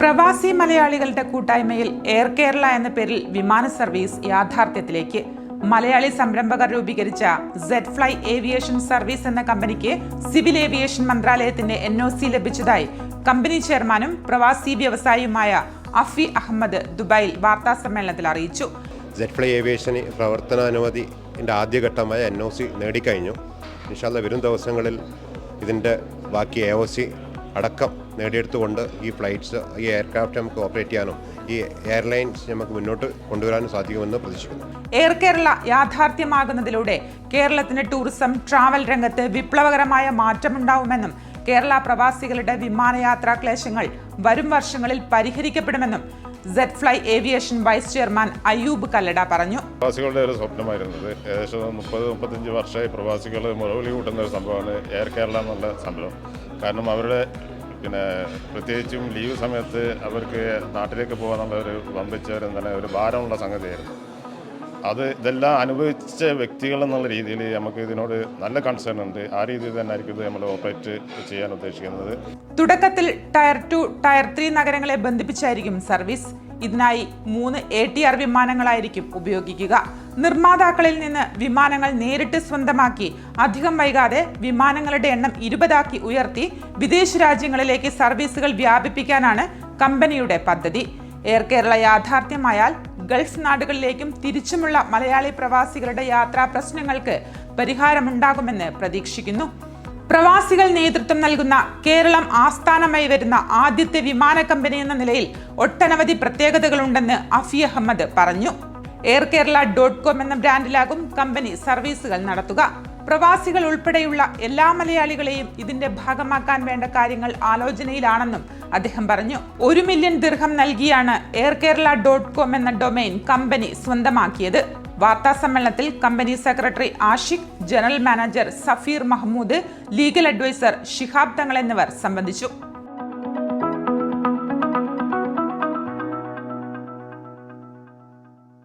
പ്രവാസി മലയാളികളുടെ കൂട്ടായ്മയിൽ എയർ കേരള എന്ന പേരിൽ വിമാന സർവീസ് യാഥാർത്ഥ്യത്തിലേക്ക്. മലയാളി സംരംഭകർ രൂപീകരിച്ച സെഡ് ഫ്ലൈ ഏവിയേഷൻ സർവീസ് എന്ന കമ്പനിക്ക് സിവിൽ ഏവിയേഷൻ മന്ത്രാലയത്തിന്റെ എൻ ഒ സി ലഭിച്ചതായി കമ്പനി ചെയർമാനും പ്രവാസി വ്യവസായിയുമായ അഫി അഹമ്മദ് ദുബായിൽ വാർത്താ സമ്മേളനത്തിൽ അറിയിച്ചു. സെഡ് ഫ്ലൈ ഏവിയേഷന് പ്രവർത്തനാനുമതിന്റെ ആദ്യഘട്ടമായ എൻ ഒ സി നേടിക്കഴിഞ്ഞു. വരും ദിവസങ്ങളിൽ ഇതിന്റെ ബാക്കി എ ഒ സി അടക്കം നേടിയെടുത്തുകൊണ്ട് ഈ ഫ്ലൈറ്റ്സ് ഈ എയർക്രാഫ്റ്റ് നമുക്ക് ഓപ്പറേറ്റ് ചെയ്യാനും ഈ എയർലൈൻസ് നമുക്ക് മുന്നോട്ട് കൊണ്ടുവരാനും സാധിക്കുമെന്ന് പ്രതീക്ഷിക്കുന്നു. എയർ കേരള യാഥാർത്ഥ്യമാകുന്നതിലൂടെ കേരളത്തിന്റെ ടൂറിസം ട്രാവൽ രംഗത്ത് വിപ്ലവകരമായ മാറ്റമുണ്ടാവുമെന്നും കേരള പ്രവാസികളുടെ വിമാനയാത്രാ ക്ലേശങ്ങൾ വരും വർഷങ്ങളിൽ പരിഹരിക്കപ്പെടുമെന്നും Z fly aviation vice chairman Ayyub Kallada പറഞ്ഞു. പ്രവാസികളുടെ ഒരു സ്വപ്നമായിരുന്നത് ഏകദേശം മുപ്പത് മുപ്പത്തഞ്ച് വർഷമായി പ്രവാസികൾ മുറവിളി കൂട്ടുന്ന ഒരു സംഭവമാണ് എയർ കേരള എന്നുള്ള സംഭവം. കാരണം അവരുടെ പിന്നെ പ്രത്യേകിച്ചും ലീവ് സമയത്ത് അവർക്ക് നാട്ടിലേക്ക് പോകാനുള്ള ഒരു വമ്പിച്ചവരും തന്നെ ഒരു ഭാരമുള്ള സംഗതിയായിരുന്നു. അത് ഇതെല്ലാം അനുഭവിച്ച വ്യക്തികൾ എന്നുള്ള രീതിയിൽ നമുക്ക് ഇതിനോട് നല്ല കൺസേൺ ഉണ്ട്. ആ രീതിയിൽ തന്നെ ആയിരിക്കും ഇത് നമ്മൾ ഓപ്പറേറ്റ് ചെയ്യാൻ ഉദ്ദേശിക്കുന്നത്. തുടക്കത്തിൽ ടയർ ടു ടയർ ത്രീ നഗരങ്ങളെ ബന്ധിപ്പിച്ചായിരിക്കും സർവീസ് ഇതിനായി മൂന്ന് എ ടി ആർ വിമാനങ്ങളായിരിക്കും ഉപയോഗിക്കുക. നിർമ്മാതാക്കളിൽ നിന്ന് വിമാനങ്ങൾ നേരിട്ട് സ്വന്തമാക്കി അധികം വൈകാതെ വിമാനങ്ങളുടെ എണ്ണം ഇരുപതാക്കി ഉയർത്തി വിദേശ രാജ്യങ്ങളിലേക്ക് സർവീസുകൾ വ്യാപിപ്പിക്കാനാണ് കമ്പനിയുടെ പദ്ധതി. എയർ കേരള യാഥാർത്ഥ്യമായാൽ ഗൾഫ് നാടുകളിലേക്കും തിരിച്ചുമുള്ള മലയാളി പ്രവാസികളുടെ യാത്രാ പ്രശ്നങ്ങൾക്ക് പരിഹാരമുണ്ടാകുമെന്ന് പ്രതീക്ഷിക്കുന്നു. പ്രവാസികൾ നേതൃത്വം നൽകുന്ന കേരളം ആസ്ഥാനമായി വരുന്ന ആദ്യത്തെ വിമാന കമ്പനി എന്ന നിലയിൽ ഒട്ടനവധി പ്രത്യേകതകളുണ്ടെന്ന് അഫി അഹമ്മദ് പറഞ്ഞു. എയർ കേരള ഡോട്ട് കോം എന്ന ബ്രാൻഡിലാകും കമ്പനി സർവീസുകൾ നടത്തുക. പ്രവാസികൾ ഉൾപ്പെടെയുള്ള എല്ലാ മലയാളികളെയും ഇതിന്റെ ഭാഗമാക്കാൻ വേണ്ട കാര്യങ്ങൾ ആലോചനയിലാണെന്നും അദ്ദേഹം പറഞ്ഞു. ഒരു മില്യൺ ദീർഘം നൽകിയാണ് air Kerala dot com domain domain company സ്വന്തമാക്കിയത്. വാർത്താ സമ്മേളനത്തിൽ company secretary Ashiq general manager Safeer Mahmood legal adviser Shihab Thangal എന്നിവർ സംബന്ധിച്ചു.